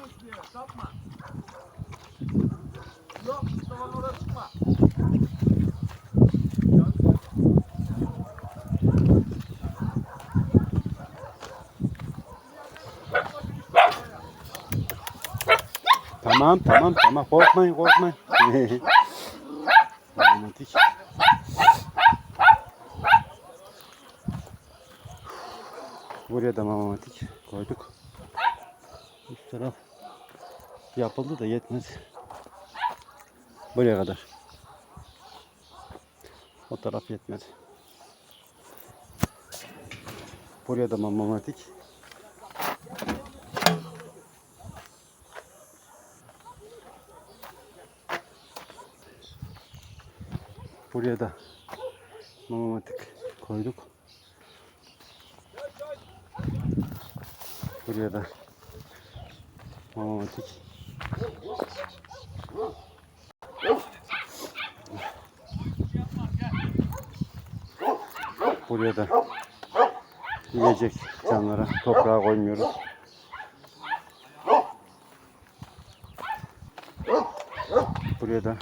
Sapma hiçbir yere sapma. Yok Mustafa'nın oraya çıkma. Tamam tamam tamam korkmayın korkmayın. Romantik. Buraya da mamatik koyduk. Üst taraf yapıldı da yetmez. Buraya kadar. O taraf yetmedi. Buraya da mamatik. Buraya da mamatik koyduk. Buraya da mamatik. Buraya da yiyecek canlara toprağa koymuyoruz. Buraya da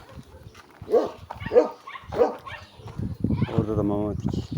Orada da mamatik.